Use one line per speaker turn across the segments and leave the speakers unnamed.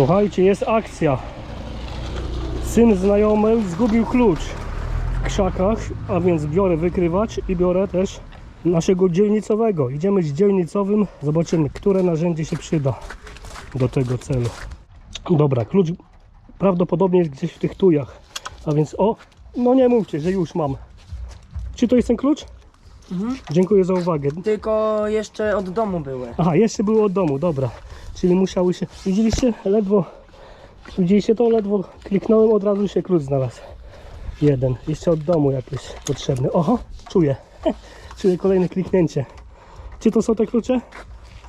Słuchajcie, jest akcja. Syn znajomy zgubił klucz w krzakach, a więc biorę wykrywacz i biorę też naszego dzielnicowego. Idziemy z dzielnicowym, zobaczymy, które narzędzie się przyda do tego celu. Dobra, klucz prawdopodobnie jest gdzieś w tych tujach. A więc o, no nie mówcie, że już mam. Czy to jest ten klucz?
Mhm.
Dziękuję za uwagę.
Tylko jeszcze od domu były.
Aha, jeszcze było od domu, dobra. Czyli musiały się. Widzieliście? Ledwo. Widzieliście to? Ledwo kliknąłem, od razu się klucz znalazł. Jeden. Jeszcze od domu jakiś potrzebny. Oho, czuję. Czuję kolejne kliknięcie. Czy to są te klucze?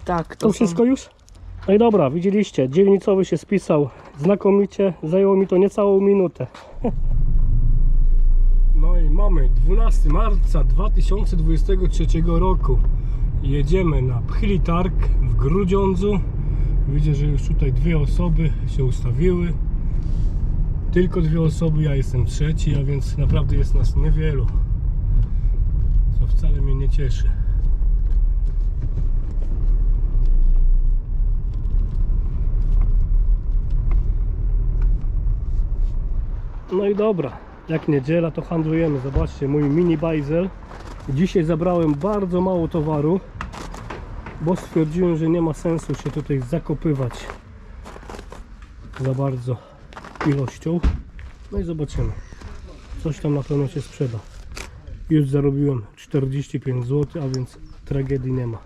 Tak,
To,
to, są-
wszystko już? No i dobra, widzieliście. Dzielnicowy się spisał znakomicie. Zajęło mi to niecałą minutę. No i mamy 12 marca 2023 roku. Jedziemy na Pchili Targ w Grudziądzu. Widzę, że już tutaj dwie osoby się ustawiły. Tylko dwie osoby, ja jestem trzeci, a więc naprawdę jest nas niewielu. Co wcale mnie nie cieszy. No i dobra, jak niedziela to handlujemy. Zobaczcie, mój mini bajzel. Dzisiaj zabrałem bardzo mało towaru, bo stwierdziłem, że nie ma sensu się tutaj zakopywać za bardzo ilością. No i zobaczymy. Coś tam na pewno się sprzeda. Już zarobiłem 45 zł, a więc tragedii nie ma.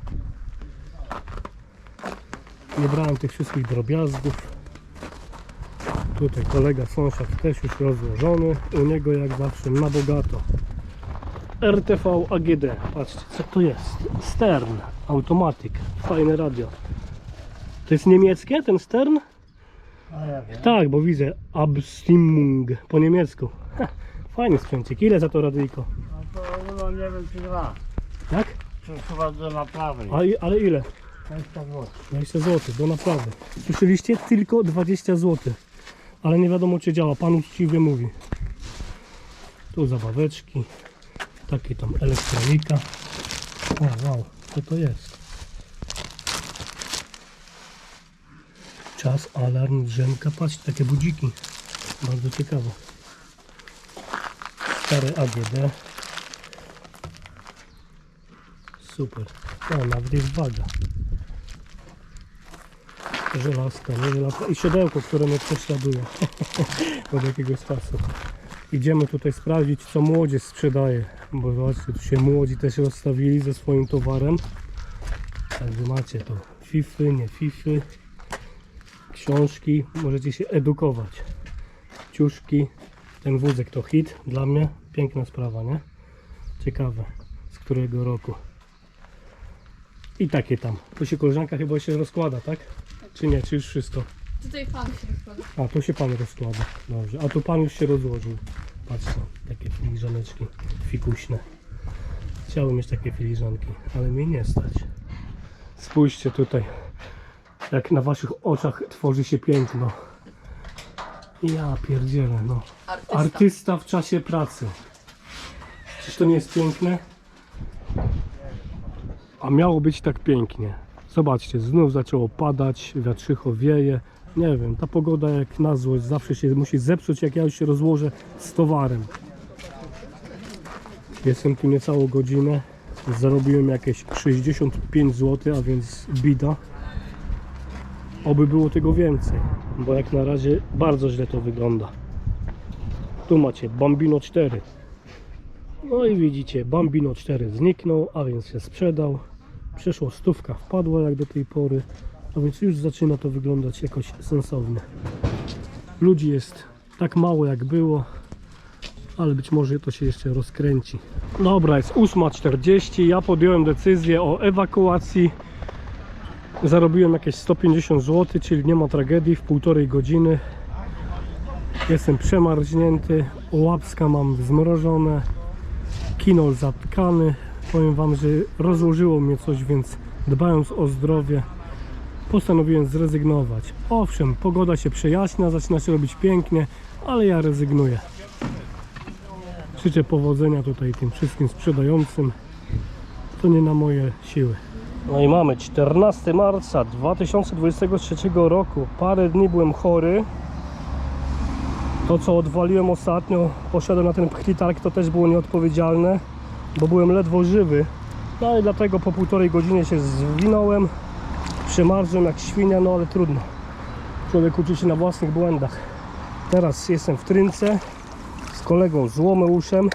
Nie brałem tych wszystkich drobiazgów. Tutaj kolega sąsiad też już rozłożony. U niego jak zawsze na bogato. RTV AGD. Patrzcie, co to jest? Stern Automatic. Fajne radio. To jest niemieckie ten Stern?
Ja.
Tak, bo widzę Abstimmung po niemiecku. Ha, fajny sprzęcik. Ile za to radyjko?
No to no nie wiem czy dwa.
Tak?
Czy chyba do naprawy.
A, ale ile?
20 zł.
20 zł, do naprawy. Słyszeliście? Tylko 20 zł. Ale nie wiadomo czy działa, pan uczciwie mówi. Tu zabaweczki. Takie tam elektronika. O wow, co to jest? Czas, alarm, drzemka, patrz, takie budziki. Bardzo ciekawe. Stare AGD. Super. O, nawet jest waga żelazka, nie i siodełko, które mnie prześladuje od jakiegoś czasu. Idziemy tutaj sprawdzić, co młodzież sprzedaje, bo zobaczcie, tu się młodzi też rozstawili ze swoim towarem. Także macie to fify, nie fify, książki, możecie się edukować. Ciuszki, ten wózek to hit dla mnie, piękna sprawa, nie? Ciekawe, z którego roku. I takie tam. Tu się koleżanka chyba się rozkłada, tak? Czy nie? Czy już wszystko?
Tutaj pan się rozkłada.
A, tu się pan rozkłada. Dobrze. A tu pan już się rozłożył. Patrzcie, takie filiżaneczki fikuśne. Chciałem mieć takie filiżanki, ale mnie nie stać. Spójrzcie tutaj, jak na waszych oczach tworzy się piękno. Ja pierdzielę, no.
Artysta.
Artysta w czasie pracy. Czyż to nie jest piękne? A miało być tak pięknie. Zobaczcie, znów zaczęło padać, wiatrzycho wieje. Nie wiem, ta pogoda jak na złość zawsze się musi zepsuć, jak ja już się rozłożę z towarem. Jestem tu niecałą godzinę. Zarobiłem jakieś 65 zł, a więc bida. Oby było tego więcej, bo jak na razie bardzo źle to wygląda. Tu macie Bambino 4. No i widzicie, Bambino 4 zniknął, a więc się sprzedał. Przeszło stówka wpadła jak do tej pory, a więc już zaczyna to wyglądać jakoś sensownie. Ludzi jest tak mało jak było, ale być może to się jeszcze rozkręci. Dobra, jest 8.40, ja podjąłem decyzję o ewakuacji. Zarobiłem jakieś 150 zł, czyli nie ma tragedii w półtorej godziny. Jestem przemarznięty, łapska mam zmrożone, kinol zatkany. Powiem Wam, że rozłożyło mnie coś, więc dbając o zdrowie, postanowiłem zrezygnować. Owszem, pogoda się przejaśnia, zaczyna się robić pięknie, ale ja rezygnuję. Życzę powodzenia tutaj tym wszystkim sprzedającym. To nie na moje siły. No i mamy 14 marca 2023 roku. Parę dni byłem chory. To co odwaliłem ostatnio, poszedłem na ten pchlitark, to też było nieodpowiedzialne, bo byłem ledwo żywy. No i dlatego po półtorej godzinie się zwinąłem, przemarzłem jak świnia, no ale trudno. Człowiek uczy się na własnych błędach. Teraz jestem w Trynce z kolegą Złomeuszem.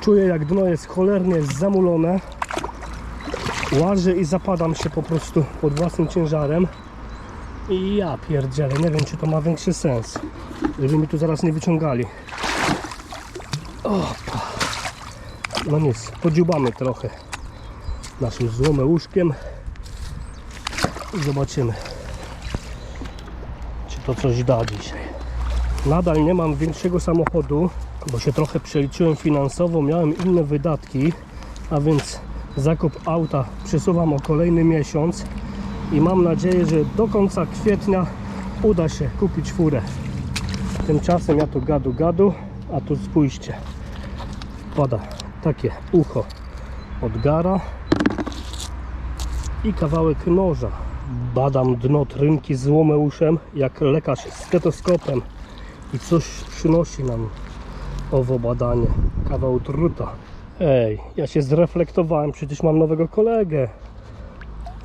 Czuję jak dno jest cholernie zamulone. Łażę i zapadam się po prostu pod własnym ciężarem. I ja pierdzielę, nie wiem czy to ma większy sens. Żeby mi tu zaraz nie wyciągali. Opa. No nic, podziubamy trochę naszym złomeuszkiem i zobaczymy czy to coś da dzisiaj. Nadal nie mam większego samochodu, bo się trochę przeliczyłem finansowo, miałem inne wydatki, a więc zakup auta przesuwam o kolejny miesiąc i mam nadzieję, że do końca kwietnia uda się kupić furę. Tymczasem ja tu gadu gadu, a tu spójrzcie, wpada takie ucho od gara i kawałek noża. Badam dno trynki z łomeuszem, jak lekarz stetoskopem i coś przynosi nam owo badanie. Kawał druta. Ej, ja się zreflektowałem, przecież mam nowego kolegę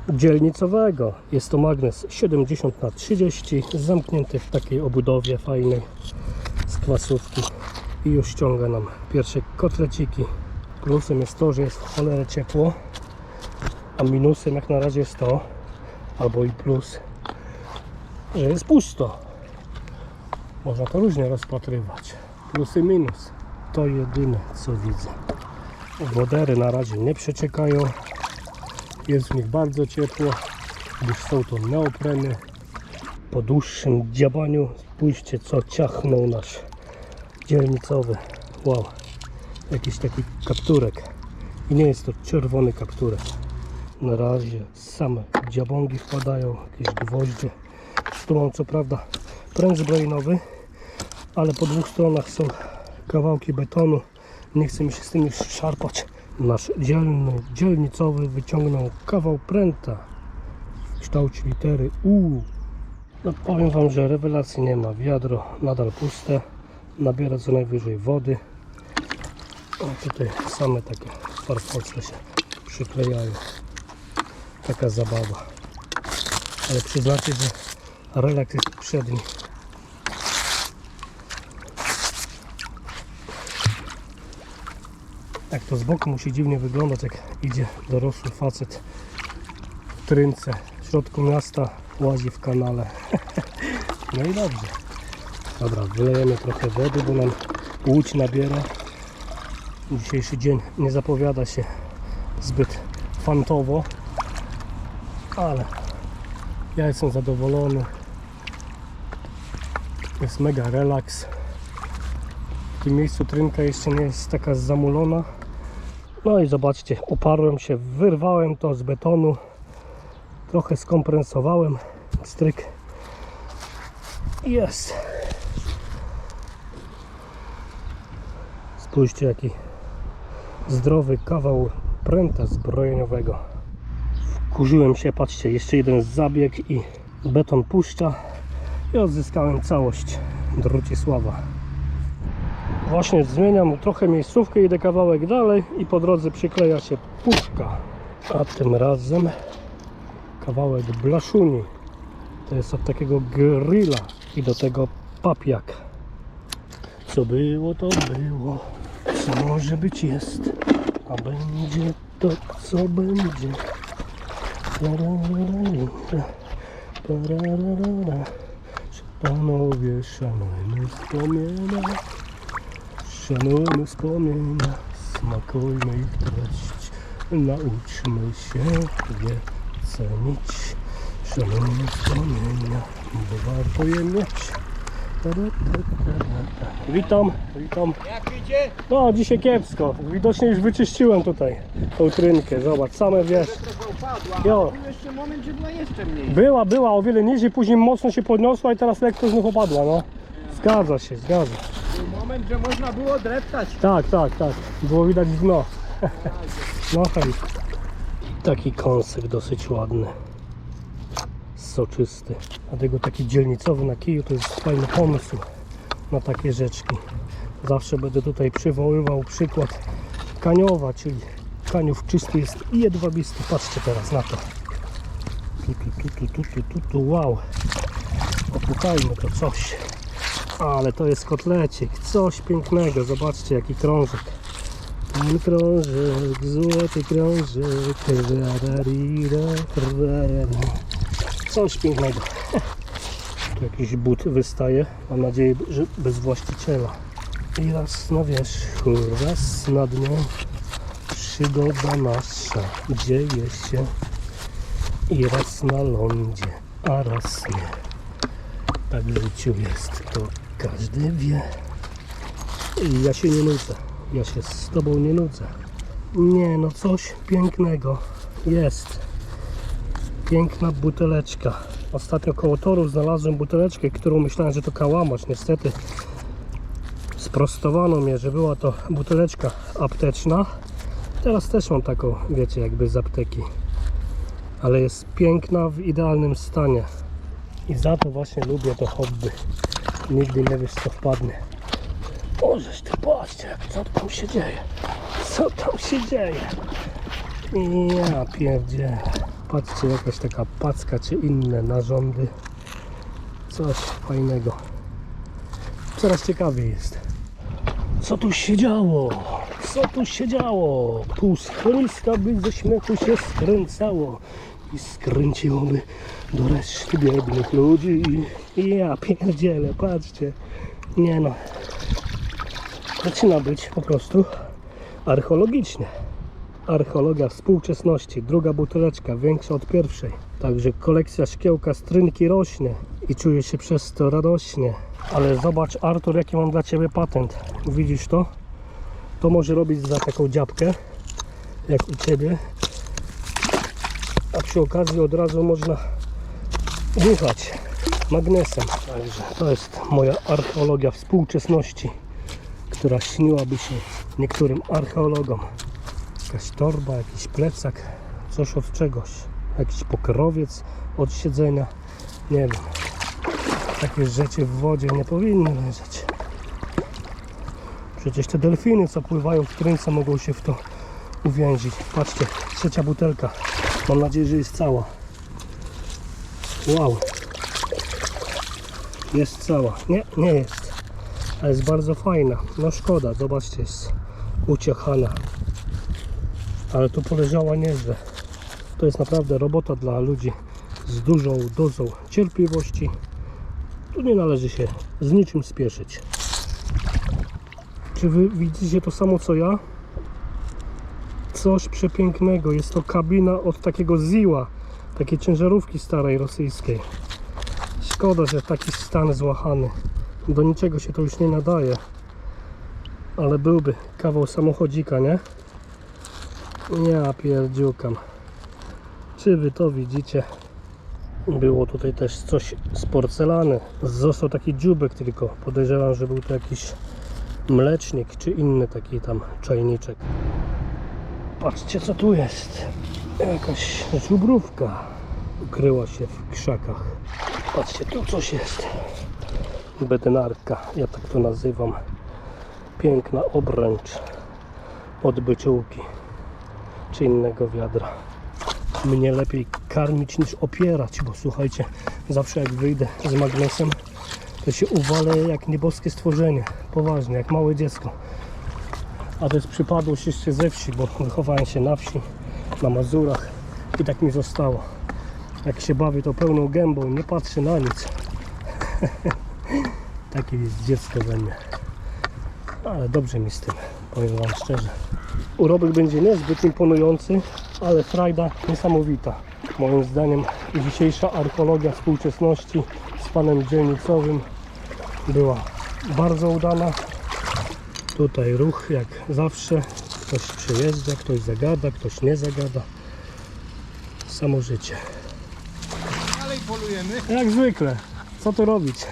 dzielnicowego. Jest to magnes 70 na 30 zamknięty w takiej obudowie fajnej z kwasówki i już ściąga nam pierwsze kotleciki. Plusem jest to, że jest w cholerę ciepło, a minusem jak na razie jest to, albo i plus, że jest pusto. Można to różnie rozpatrywać. Plus i minus. To jedyne co widzę. Wodery na razie nie przeciekają. Jest w nich bardzo ciepło, gdyż są to neopreny. Po dłuższym dziabaniu spójrzcie co ciachnął nasz dzielnicowy. Wow, jakiś taki kapturek. I nie jest to czerwony kapturek. Na razie same dziabągi wpadają, jakieś gwoździe. Tu mam co prawda pręt zbrojenowy, ale po dwóch stronach są kawałki betonu. Nie chcę mi się z tym już szarpać. Nasz dzielny, dzielnicowy wyciągnął kawał pręta w kształcie litery U. No powiem Wam, że rewelacji nie ma. Wiadro nadal puste. Nabiera co najwyżej wody. O, tutaj same takie farfocle się przyklejają. Taka zabawa. Ale przyznacie, że relaks jest przedni. Tak to z boku musi dziwnie wyglądać, jak idzie dorosły facet w trynce w środku miasta, łazi w kanale. No i dobrze. Dobra, wylejemy trochę wody, bo nam łódź nabiera. Dzisiejszy dzień nie zapowiada się zbyt fantowo, ale ja jestem zadowolony. Jest mega relaks. W tym miejscu trynka jeszcze nie jest taka zamulona. No i zobaczcie, oparłem się, wyrwałem to z betonu, trochę skompresowałem, stryk. Jest. Spójrzcie jaki zdrowy kawał pręta zbrojeniowego. Wkurzyłem się, patrzcie, jeszcze jeden zabieg i beton puszcza i odzyskałem całość Drucisława. Właśnie zmieniam trochę miejscówkę, idę kawałek dalej i po drodze przykleja się puszka. A tym razem kawałek blaszuni. To jest od takiego grilla i do tego papiak. Co było, to było. Co może być jest, a będzie to, co będzie. Pararara. Panowie, szanujmy wspomnienia. Szanujmy wspomnienia, smakujmy ich treść, nauczmy się je cenić. Szanujmy wspomnienia, bo warto je mieć. Witam, witam.
Jak idzie?
No, dzisiaj kiepsko. Widocznie już wyczyściłem tutaj tą trynkę. Zobacz, same wiesz. Jo.
a tu jeszcze moment, że była jeszcze mniej.
Była, była o wiele niżej, później mocno się podniosła i teraz lekko znów opadła, no. Zgadza się, zgadza.
Był moment, że można było dreptać.
Tak, tak, tak. Było widać dno. No hej. Taki kąsek dosyć ładny. Soczysty. Dlatego taki dzielnicowy na kiju to jest fajny pomysł na takie rzeczki. Zawsze będę tutaj przywoływał przykład Kaniowa, czyli Kaniów czysty jest i jedwabisty. Patrzcie teraz na to. Tu, tu, tu, tu, tu, tu, tu, wow. Opukajmy to coś. Ale to jest kotlecik, coś pięknego. Zobaczcie jaki krążek. Ten krążek, złoty krążek. Rararira. Coś pięknego. Tu jakiś but wystaje. Mam nadzieję, że bez właściciela. I raz na wierzchu, raz na dnie. Przygoda nasza dzieje się. I raz na lądzie, a raz nie. Tak w życiu jest, to każdy wie. I ja się nie nudzę. Ja się z tobą nie nudzę. Nie, no coś pięknego jest. Piękna buteleczka. Ostatnio koło toru znalazłem buteleczkę, którą myślałem, że to kałamarz. Niestety sprostowano mnie, że była to buteleczka apteczna. Teraz też mam taką, wiecie, jakby z apteki. Ale jest piękna w idealnym stanie. I za to właśnie lubię to hobby. Nigdy nie wiesz co wpadnie. Możesz ty patrzcie, co tam się dzieje. Co tam się dzieje? Ja pierdzielę. Patrzcie, jakaś taka packa czy inne narządy. Coś fajnego. Coraz ciekawiej jest. Co tu się działo? Co tu się działo? Pół schroniska by ze śmiechu się skręcało i skręciłoby do reszty biednych ludzi. I ja pierdzielę, patrzcie. Nie no. Zaczyna być po prostu archeologicznie. Archeologia współczesności, druga buteleczka, większa od pierwszej. Także kolekcja szkiełka strynki rośnie i czuję się przez to radośnie. Ale zobacz Artur, jaki mam dla Ciebie patent. Widzisz to? To może robić za taką dziabkę, jak u Ciebie. A przy okazji od razu można dmuchać magnesem. Także to jest moja archeologia współczesności, która śniłaby się niektórym archeologom. Jakaś torba, jakiś plecak, coś od czegoś. Jakiś pokrowiec od siedzenia. Nie wiem. Takie rzeczy w wodzie nie powinny leżeć. Przecież te delfiny, co pływają w trynce, mogą się w to uwięzić. Patrzcie, trzecia butelka. Mam nadzieję, że jest cała. Wow. Jest cała. Nie, nie jest. Ale jest bardzo fajna. No szkoda, zobaczcie, jest uciechana. Ale tu poleżała nieźle. To jest naprawdę robota dla ludzi z dużą dozą cierpliwości. Tu nie należy się z niczym spieszyć. Czy wy widzicie to samo co ja? Coś przepięknego. Jest to kabina od takiego Ziła, takiej ciężarówki starej rosyjskiej. Szkoda, że taki stan złachany. Do niczego się to już nie nadaje. Ale byłby kawał samochodzika, nie? Ja pierdziukam. Czy wy to widzicie? Było tutaj też coś z porcelany. Został taki dziubek tylko. Podejrzewam, że był to jakiś mlecznik czy inny taki tam czajniczek. Patrzcie co tu jest. Jakaś żubrówka ukryła się w krzakach. Patrzcie, tu coś jest. Bedynarka, ja tak to nazywam. Piękna obręcz od byczółki czy innego wiadra. Mnie lepiej karmić niż opierać, bo słuchajcie, zawsze jak wyjdę z magnesem, to się uwalę jak nieboskie stworzenie. Poważnie, jak małe dziecko. A to jest przypadłość jeszcze ze wsi, bo wychowałem się na wsi, na Mazurach i tak mi zostało. Jak się bawię to pełną gębą, nie patrzę na nic. Takie jest dziecko we mnie. Ale dobrze mi z tym, powiem Wam szczerze. Urobek będzie niezbyt imponujący, ale frajda niesamowita. Moim zdaniem dzisiejsza archeologia współczesności z panem dzielnicowym była bardzo udana. Tutaj ruch jak zawsze. Ktoś przyjeżdża, ktoś zagada, ktoś nie zagada. Samo życie.
Dalej polujemy.
Jak zwykle. Co tu robić?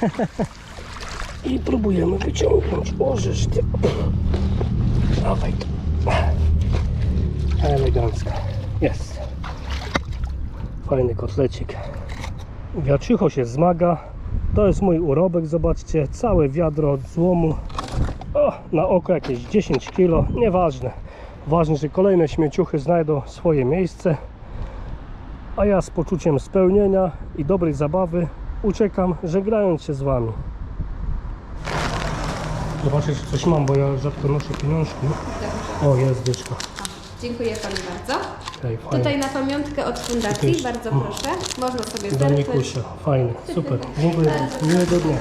I próbujemy wyciągnąć. Bożeż ty. Dawaj to. Elegancko. Jest. Fajny kotlecik. Wiatrzycho się zmaga. To jest mój urobek, zobaczcie. Całe wiadro od złomu. O, na oko jakieś 10 kg, nieważne. Ważne, że kolejne śmieciuchy znajdą swoje miejsce. A ja z poczuciem spełnienia i dobrej zabawy uciekam, żegnając się z Wami. Zobaczcie, czy coś mam, bo ja rzadko noszę pieniążki. O, jest dyczka.
Dziękuję Panu bardzo.
Okej, fajnie.
Tutaj na pamiątkę od fundacji, bardzo proszę. Można sobie
Do
zerknąć.
Mikusia. Fajnie, super. Dziękuję. Miłego dnia.